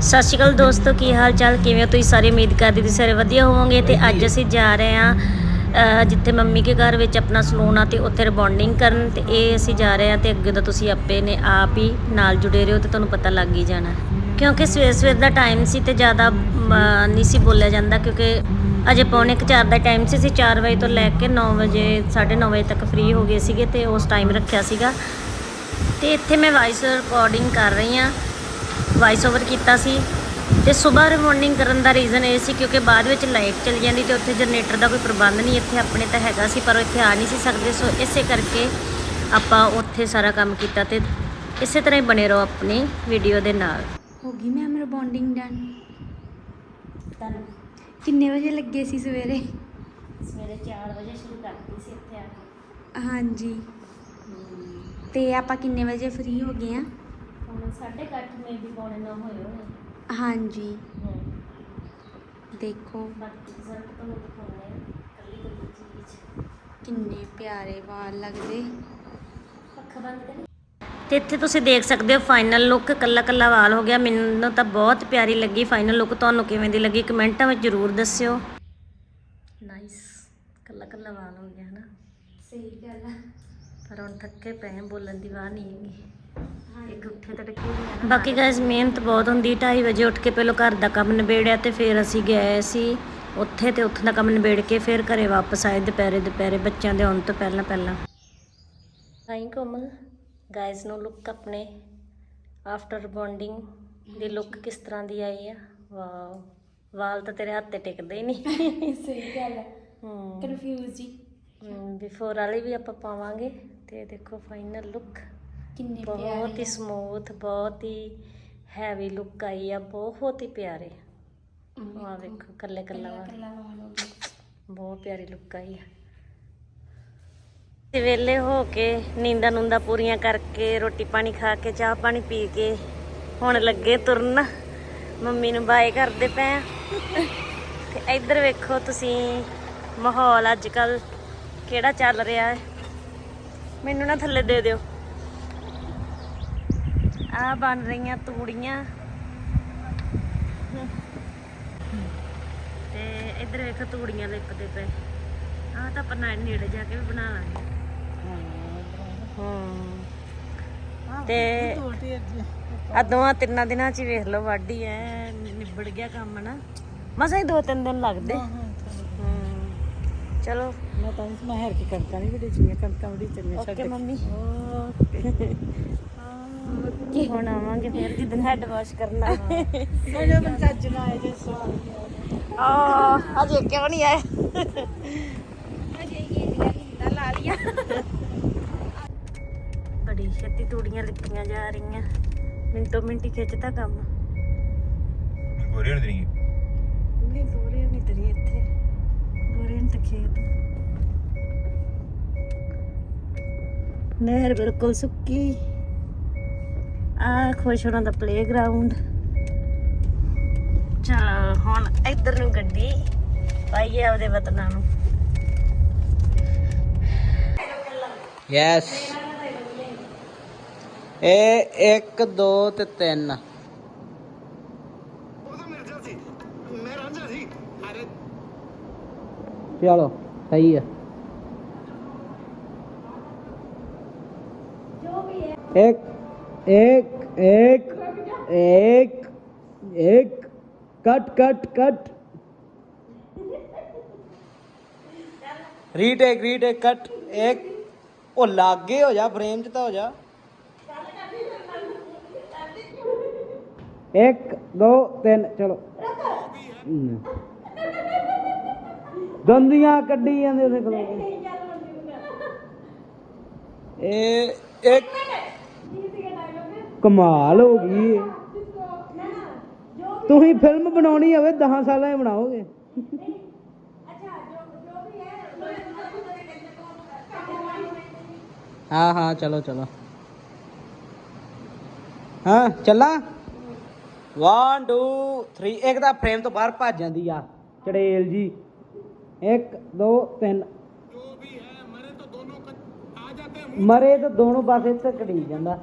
ਸਤਿ ਸ਼੍ਰੀ ਅਕਾਲ ਦੋਸਤੋ ਕੀ ਹਾਲ ਚਾਲ ਕਿਵੇਂ ਹੋ ਤੁਸੀਂ ਸਾਰੇ? ਉਮੀਦ ਕਰਦੀ ਤੁਸੀਂ ਸਾਰੇ ਵਧੀਆ ਹੋਵੋਗੇ ਤੇ ਅੱਜ ਅਸੀਂ ਜਾ ਰਹੇ ਹਾਂ ਜਿੱਥੇ ਮੰਮੀ ਕੇ ਘਰ ਵਿੱਚ ਆਪਣਾ ਸਲੂਨ ਆ ਤੇ ਉੱਥੇ ਰਿਬੌਂਡਿੰਗ ਕਰਨ ਤੇ ਇਹ ਅਸੀਂ ਜਾ ਰਹੇ ਹਾਂ ਤੇ ਅੱਗੇ ਤੋਂ ਤੁਸੀਂ ਆਪੇ ਨੇ ਆਪ ਹੀ ਨਾਲ ਜੁੜੇ ਰਹੋ ਤੇ ਤੁਹਾਨੂੰ ਪਤਾ ਲੱਗ ਹੀ ਜਾਣਾ। ਕਿਉਂਕਿ ਸਵੇਰ ਸਵੇਰ ਦਾ ਟਾਈਮ ਸੀ ਤੇ ਜ਼ਿਆਦਾ ਨਹੀਂ ਸੀ ਬੋਲਿਆ ਜਾਂਦਾ ਕਿਉਂਕਿ ਅਜੇ ਪੌਣੇ ਕੁ ਚਾਰ ਦਾ ਟਾਈਮ ਸੀ ਅਸੀਂ 4 ਵਜੇ ਤੋਂ ਲੈ ਕੇ 9 ਵਜੇ 9:30 ਵਜੇ ਤੱਕ ਫ੍ਰੀ ਹੋ ਗਏ ਸੀਗੇ ਤੇ ਉਸ ਟਾਈਮ ਰੱਖਿਆ ਸੀਗਾ। ਤੇ ਇੱਥੇ ਮੈਂ ਵਾਇਸ ਰਿਕਾਰਡਿੰਗ ਕਰ ਰਹੀ ਹਾਂ। ਵਾਇਸ ਓਵਰ ਕੀਤਾ ਸੀ ਤੇ ਸਵੇਰ ਮਾਰਨਿੰਗ ਕਰਨ ਦਾ ਰੀਜ਼ਨ ਇਹ ਸੀ ਕਿਉਂਕਿ ਬਾਅਦ ਵਿੱਚ ਲਾਈਟ ਚਲੀ ਜਾਂਦੀ ਤੇ ਉੱਥੇ ਜਨਰੇਟਰ ਦਾ ਕੋਈ ਪ੍ਰਬੰਧ ਨਹੀਂ ਇੱਥੇ ਆਪਣੇ ਤਾਂ ਹੈਗਾ ਸੀ ਪਰ ਉਹ ਇੱਥੇ ਆ ਨਹੀਂ ਸੀ ਸਕਦੇ ਸੋ ਇਸੇ ਕਰਕੇ ਆਪਾਂ ਉੱਥੇ ਸਾਰਾ ਕੰਮ ਕੀਤਾ ਤੇ ਇਸੇ ਤਰ੍ਹਾਂ ਹੀ ਬਣੇ ਰਹੋ ਆਪਣੀ ਵੀਡੀਓ ਦੇ ਨਾਲ। ਹੋ ਗਈ ਮੈਮ ਰਿਬੌਂਡਿੰਗ ਡਨ ਕਿੰਨੇ ਵਜੇ ਲੱਗੇ ਸੀ ਸਵੇਰੇ? ਸਵੇਰੇ 4 ਵਜੇ ਸ਼ੁਰੂ ਕਰਤੀ ਸੀ ਇੱਥੇ ਆ ਕੇ। ਹਾਂਜੀ। ਤੇ ਆਪਾਂ ਕਿੰਨੇ ਵਜੇ ਫ੍ਰੀ ਹੋ ਗਏ ਆ? ਹੁਣ 8:30 ਮੇ ਵੀ ਪੌਣੇ 9 ਹੋਏ ਹੋਣੇ। ਹਾਂਜੀ। ਦੇਖੋ। ਬਾਕੀ ਰਿਜ਼ਲਟ ਤੁਹਾਨੂੰ ਦਿਖਾਉਣੇ ਆ ਕੱਲੀ ਕੱਲੀ ਚੀਜ਼। ਕਿੰਨੇ ਪਿਆਰੇ ਵਾਲ ਲੱਗਦੇ। ਅੱਖਾਂ ਬੰਦ ਕਰੀ। ਤੇ ਇੱਥੇ ਤੁਸੀਂ ਦੇਖ ਸਕਦੇ ਹੋ ਫਾਈਨਲ ਲੁੱਕ ਕੱਲਾ ਕੱਲਾ ਵਾਲ ਹੋ ਗਿਆ। ਮੈਨੂੰ ਤਾਂ ਬਹੁਤ ਪਿਆਰੀ ਲੱਗੀ ਫਾਈਨਲ ਲੁੱਕ ਤੁਹਾਨੂੰ ਕਿਵੇਂ ਦੀ ਲੱਗੀ ਕਮੈਂਟਾਂ ਵਿੱਚ ਜ਼ਰੂਰ ਦੱਸਿਓ। ਨਾਈਸ ਕੱਲਾ ਕੱਲਾ ਵਾਲ ਹੋ ਗਿਆ ਹਨਾ ਸਹੀ ਗੱਲ ਆ। ਪਰ ਹੁਣ ਥੱਕੇ ਪਏ ਹਾਂ, ਬੋਲਣ ਦੀ ਵਾਹ ਨਹੀਂ ਹੈਗੀ। ਇੱਕ ਉੱਥੇ ਤੜਕੇ ਵੀ ਬਾਕੀ ਗਾਇਸ ਮਿਹਨਤ ਬਹੁਤ ਹੁੰਦੀ 2:30 ਵਜੇ ਉੱਠ ਕੇ ਪਹਿਲਾਂ ਘਰ ਦਾ ਕੰਮ ਨਿਬੇੜਿਆ ਤੇ ਫਿਰ ਅਸੀਂ ਗਏ ਸੀ ਉੱਥੇ ਤੇ ਉੱਥੋਂ ਦਾ ਕੰਮ ਨਿਬੇੜ ਕੇ ਫਿਰ ਘਰੇ ਵਾਪਸ ਆਏ ਦੁਪਹਿਰੇ ਦੁਪਹਿਰੇ ਬੱਚਿਆਂ ਦੇ ਆਉਣ ਤੋਂ ਪਹਿਲਾਂ ਪਹਿਲਾਂ। ਹਾਈ ਕੋਮਲ। ਗਾਇਸ ਨੂੰ ਲੁੱਕ ਆਪਣੇ ਆਫਟਰ ਬੌਂਡਿੰਗ ਦੀ ਲੁੱਕ ਕਿਸ ਤਰ੍ਹਾਂ ਦੀ ਆਈ ਆ? ਵਾਓ ਵਾਲ ਤਾਂ ਤੇਰੇ ਹੱਥ ਤੇ ਟਿਕਦੇ ਹੀ ਨਹੀਂ। ਸਹੀ ਗੱਲ ਹੂੰ। ਕਨਫਿਊਜ਼ ਜੀ ਬਿਫੋਰ ਵਾਲੀ ਵੀ ਆਪਾਂ ਪਾਵਾਂਗੇ ਤੇ ਦੇਖੋ ਫਾਈਨਲ ਲੁੱਕ ਕਿੰਨੇ ਬਹੁਤ ਪਿਆਰੇ ਹੀ ਸਮੂਥ ਬਹੁਤ ਹੀ ਹੈਵੀ ਲੁੱਕ ਆਈ ਆ ਬਹੁਤ ਹੀ ਪਿਆਰੇ। ਆ ਵੇਖੋ ਕੱਲੇ ਕੱਲਾ ਕੱਲਾ ਵਾਲ। ਹੋ ਗਿਆ ਬਹੁਤ ਪਿਆਰੀ ਲੁੱਕ ਆਈ ਆ। ਤੇ ਵੇਲੇ ਹੋ ਕੇ ਨੀਂਦਾਂ ਨੂੰਦਾਂ ਪੂਰੀਆਂ ਕਰਕੇ ਰੋਟੀ ਪਾਣੀ ਖਾ ਕੇ ਚਾਹ ਪਾਣੀ ਪੀ ਕੇ ਹੁਣ ਲੱਗੇ ਤੁਰਨ। ਮੰਮੀ ਨੂੰ ਬਾਏ ਕਰਦੇ ਪਏ ਆ। ਤੇ ਇੱਧਰ ਵੇਖੋ ਤੁਸੀਂ ਮਾਹੌਲ ਅੱਜ ਕੱਲ ਕਿਹੜਾ ਚੱਲ ਰਿਹਾ ਹੈ। ਮੈਨੂੰ ਨਾ ਥੱਲੇ ਦੇ ਦਿਓ। ਆ ਬਣ ਰਹੀਆਂ ਤੂੜੀਆਂ। ਤੇ ਇੱਧਰ ਵੇਖੋ ਤੂੜੀਆਂ ਲਿਪਦੇ ਪਏ। ਆ ਤਾਂ ਆਪਾਂ ਨੇੜੇ ਜਾ ਕੇ ਵੀ ਬਣਾ ਲਾਂਗੇ। ਹਾਂ। ਤੇ ਆ ਦੋਵਾਂ ਤਿੰਨਾਂ ਦਿਨਾਂ ਚ ਹੀ ਵੇਖ ਲਓ ਵਾਢੀ ਐ ਨਿਬੜ ਗਿਆ ਕੰਮ ਨਾ। ਮਸਾਂ ਹੀ ਦੋ ਤਿੰਨ ਦਿਨ ਲੱਗਦੇ। ਚਲੋ। ਮੈਂ ਤਾਂ ਇਸ ਮੈਂ ਹਰ ਕੇ ਕਣਕਾਂ ਨਹੀਂ ਵੀਡੀਓ ਚੀਆਂ ਕਣਕਾਂ ਵੀਡੀਓ ਚਲੀਆਂ ਓਕੇ ਮੰਮੀ। ਓਕੇ। ਕੀ ਹੁਣ ਆਵਾਂਗੇ ਫਿਰ ਜਿੱਦਨ ਹੈਡ ਵਾਸ਼ ਕਰਨਾ ਮੇਰੇ ਬੰਦਾ ਜਨਾ ਆਏ ਜੇ ਸਵਾਲ ਆ ਅਜੇ ਕਿਉਂ ਨਹੀਂ ਆਏ? ਲਾ ਲਿਆ। ਬੜੀ ਛੇਤੀ ਤੂੜੀਆਂ ਲਿਪੀਆਂ ਜਾ ਰਹੀਆਂ। ਮਿੰਟੋ ਮਿੰਟੀ ਖਿੱਚਦਾ ਕੰਮ। ਗੋਰੀ ਨਹੀਂ ਬੋਰੇ ਨਹੀਂ ਤੇਰੀ ਇੱਥੇ। ਬੋਰੇ ਤਾਂ ਖੇਤ। ਨਹਿਰ ਬਿਲਕੁਲ ਸੁੱਕੀ। ਆ ਖੁਸ਼ ਹੋਣਾ ਦਾ ਪਲੇਗਰਾਉਂਡ ਚਲੋ ਹੁਣ ਇੱਧਰ ਨੂੰ ਗੱਡੀ ਪਾਈਏ ਆਪਦੇ ਵਤਨਾਂ ਨੂੰ। ਯੈਸ ਇਹ 1 2 ਤੇ 3 ਚਲੋ ਸਹੀ ਹੈ। एक एक एक एक एक cut cut cut retake retake cut एक ਉਹ ਲਾਗੇ ਹੋ ਜਾ ਫਰੇਮ 'ਚ ਤਾਂ ਹੋ ਜਾ ਇੱਕ ਦੋ ਤਿੰਨ ਚਲੋ ਹਮ। ਦੰਦੀਆਂ ਕੱਢੀ ਜਾਂਦੇ ਉਹਦੇ ਕੋਲ ਇਹ ਇੱਕ ਕਮਾਲ ਹੋ ਗਈ ਇਹ। ਤੁਸੀਂ ਫਿਲਮ ਬਣਾਉਣੀ ਹੋਵੇ 10 ਸਾਲਾਂ 'ਚ ਬਣਾਓਗੇ। ਹਾਂ ਹਾਂ ਚਲੋ ਚਲੋ। ਹਾਂ ਚੱਲਾਂ। 1 2 3 ਇੱਕ ਤਾਂ ਫਰੇਮ ਤੋਂ ਬਾਹਰ ਭੱਜ ਜਾਂਦੀ ਆ ਚੜੇਲ ਜੀ। 1 2 3 ਮਰੇ ਤਾਂ ਦੋਨੋਂ ਪਾਸੇ ਤੇ ਕੜੀ ਜਾਂਦਾ।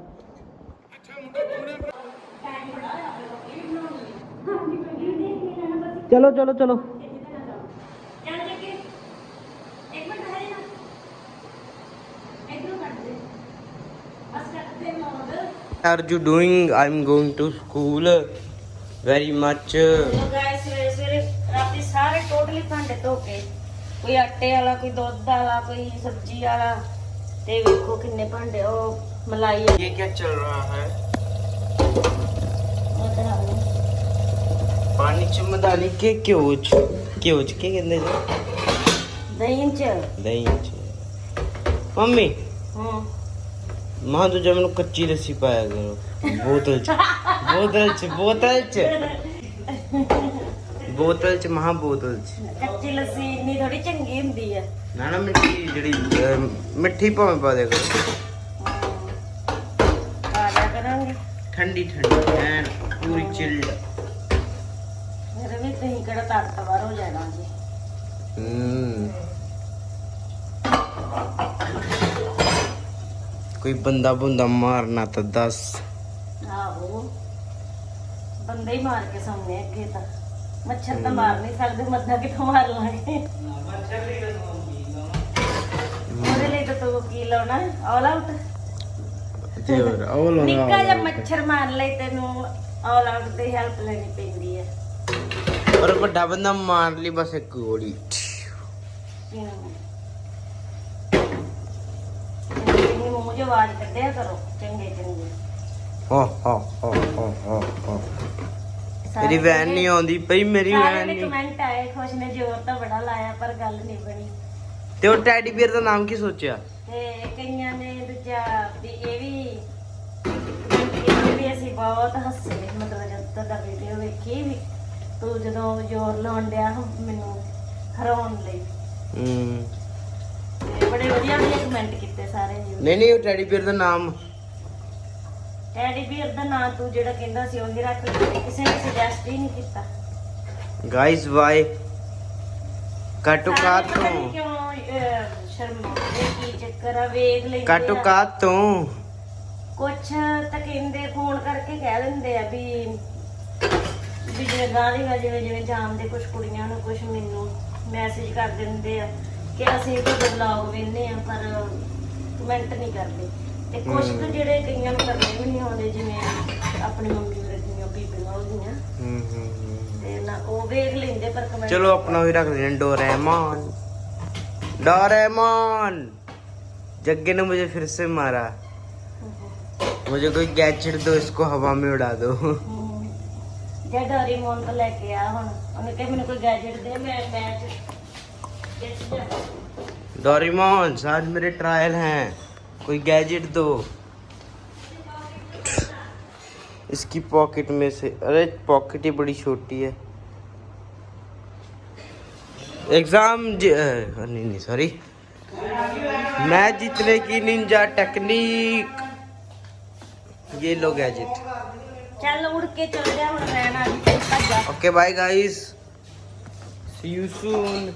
ਚਲੋ ਚਲੋ ਚਲੋ। are you doing? I'm going to school very much. Guys ਸਵੇਰੇ ਸਵੇਰੇ ਰਾਤੀ ਸਾਰੇ ਟੋਟਲੀ ਭਾਂਡੇ ਧੋ ਕੇ ਕੋਈ ਆਟੇ ਵਾਲਾ ਕੋਈ ਦੁੱਧ ਵਾਲਾ ਕੋਈ ਸਬਜ਼ੀ ਵਾਲਾ। ਤੇ ਵੇਖੋ ਕਿੰਨੇ ਭਾਂਡੇ ਉਹ ਮਲਾਈ ਇਹ ਕੀ ਚੱਲ ਰਿਹਾ ਹੈ ਪਾਣੀ ਚ ਮਦਾਨੀ ਕੇ ਘਿਓ ਚ? ਘਿਓ ਚ ਕੀ ਕਹਿੰਦੇ ਜੀ? ਦਹੀਂ ਚ। ਦਹੀਂ ਚ। ਮੰਮੀ ਹਾਂ। ਮਾਂ ਦੂਜਾ ਮੈਨੂੰ ਕੱਚੀ ਲੱਸੀ ਪਾਇਆ ਕਰੋ। ਬੋਤਲ ਚ। ਬੋਤਲ ਚ ਬੋਤਲ ਚ। ਬੋਤਲ ਚ ਮਹਾ ਬੋਤਲ ਚ। ਕੱਚੀ ਲੱਸੀ ਇੰਨੀ ਥੋੜੀ ਚੰਗੀ ਹੁੰਦੀ ਆ। ਨਾ ਨਾ ਮਿੱਠੀ ਜਿਹੜੀ ਮਿੱਠੀ ਭਾਵੇਂ ਪਾ ਦੇ ਕਰੋ। ਪਾ ਲਿਆ ਕਰਾਂਗੇ। ਠੰਡੀ ਠੰਡੀ ਐਨ ਪੂਰੀ ਚਿਲਡ ਕੋਈ ਬੰਦਾ ਬੰਦਾ ਮਾਰਨਾ ਤਾਂ ਦੱਸ। ਬੰਦੇ ਹੀ ਮਾਰ ਕੇ ਸਾਹਮਣੇ ਅੱਗੇ ਤਾਂ। ਮੱਛਰ ਤਾਂ ਮਾਰ ਨਹੀਂ ਸਕਦੇ ਮੱਦਾ ਕਿੱਥੋਂ ਮਾਰ ਲਾਂਗੇ? ਉਹਦੇ ਲਈ ਤਾਂ ਤੂੰ ਕੀ ਲਾਉਣਾ? ਆਲ ਆਊਟ ਤੇ ਹੋਰ ਉਹ ਨਿੱਕਾ ਜਿਹਾ ਤੈਨੂੰ ਪਰ ਵੱਡਾ ਬੰਦਾ ਮਾਰ ਲਈ ਬਸ ਇੱਕ ਗੋਲੀ ਇਹ ਮੂੰਹ ਜੋ ਆਵਾਜ਼ ਕੱਢਿਆ ਕਰੋ ਚੰਗੇ ਚੰਗੇ ਹੋ ਹੋ ਹੋ ਹੋ ਹੋ ਹੋ ਮੇਰੀ ਵੈਨ ਨਹੀਂ ਆਉਂਦੀ ਪਈ ਮੇਰੀ ਵੈਨ ਨਹੀਂ ਕਮੈਂਟ ਆਏ ਖੁਸ਼ ਨੇ ਜ਼ੋਰ ਤਾਂ ਬੜਾ ਲਾਇਆ ਪਰ ਗੱਲ ਨਹੀਂ ਬਣੀ ਤੇ ਉਹ ਟੈਡੀ ਬੀਅਰ ਦਾ ਨਾਮ ਕੀ ਸੋਚਿਆ ਤੇ ਕਈਆਂ ਨੇ ਦੂਜਾ ਵੀ ਇਹ ਵੀ ਵੀ ਅਸੀਂ ਬਹੁਤ ਹੱਸੇ ਮਤਲਬ ਜਦ ਤੱਕ ਦਾ ਵੀਡੀਓ ਵੇਖੀ ਵੀ ਤੂੰ ਜਦੋਂ ਜ਼ੋਰ ਲਾਉਣ ਡਿਆ ਮੈਨੂੰ ਹਰਾਉਣ ਲਈ। ਹੂੰ। ਤੇ ਬੜੇ ਵਧੀਆ ਵਧੀਆ ਕਮੈਂਟ ਕੀਤੇ ਸਾਰੇ ਜੀ। ਨਹੀਂ ਨਹੀਂ ਉਹ ਟੈਡੀ ਬੀਅਰ ਦਾ ਨਾਮ। ਟੈਡੀ ਬੀਅਰ ਦਾ ਨਾਂ ਤੂੰ ਜਿਹੜਾ ਕਹਿੰਦਾ ਸੀ ਉਹੀ ਰੱਖ ਲੈ ਕਿਸੇ ਨੇ ਸੁਜੈਸਟ ਹੀ ਨਹੀਂ ਕੀਤਾ। ਗਾਇਸ ਵਾਈ ਕਾਟੋ ਕਾਤ ਤੋਂ। ਕਿਉਂ ਅਹ, ਸ਼ਰਮਾਉਂਦੇ ਕੀ ਚੱਕਰ ਆ ਵੇਖ ਲੈਂਦੇ ਕਾਟੋ ਆ। ਕਾਤ ਤੋਂ। ਕੁਛ ਤਾਂ ਕਹਿੰਦੇ ਫੋਨ ਕਰਕੇ ਕਹਿ ਦਿੰਦੇ ਆ ਵੀ ਵੀ ਜਿਵੇਂ ਗਾਲੀ ਵਾ ਜਿਵੇਂ ਜਿਵੇਂ ਜਾਣਦੇ ਕੁਛ ਕੁੜੀਆਂ ਨੂੰ ਕੁਛ ਮੈਨੂੰ ਮੈਸੇਜ ਕਰ ਦਿੰਦੇ ਆ ਕਿ ਅਸੀਂ ਤੁਹਾਡੇ ਵਲੌਗ ਵੇਖਦੇ ਆ ਪਰ ਕਮੈਂਟ ਨਹੀਂ ਕਰਦੇ ਤੇ ਕੁਛ ਕੁ ਜਿਹੜੇ ਕਈਆਂ ਨੂੰ ਕਰਨੇ ਵੀ ਨਹੀਂ ਆਉਂਦੇ ਜਿਵੇਂ ਆਪਣੀ ਮੰਮੀ ਵਰਗੀਆਂ ਬੀਬੀਆਂ ਉਹਦੀਆਂ ਹੂੰ ਹੂੰ ਹੂੰ ਤੇ ਨਾ ਉਹ ਵੇਖ ਲੈਂਦੇ ਪਰ ਕਮੈਂਟ चलो अपना भी रख लें डोरेमोन डोरेमोन जग्गे ने मुझे फिर से मारा मुझे कोई गैजेट दो इसको हवा में उड़ा दो ਜੇ ਡੋਰੀਮੋਨ ਤੋਂ ਲੈ ਕੇ ਆ ਹੁਣ ਉਹਨੇ ਕਿਹਾ ਮੈਨੂੰ ਕੋਈ ਗੈਜਟ ਦੇ ਮੈਂ ਮੈਚ ਜਿੱਤ ਜਾ डोरेमोन आज मेरे ट्रायल हैं कोई गैजेट दो इसकी पॉकेट में से अरे पॉकेट ही बड़ी छोटी है एग्जाम ज- अ, नहीं नहीं सॉरी मैच जीतने की निंजा टेक्निक ये लो गैजेट ਚੱਲ ਉੜ ਕੇ okay bye guys see you soon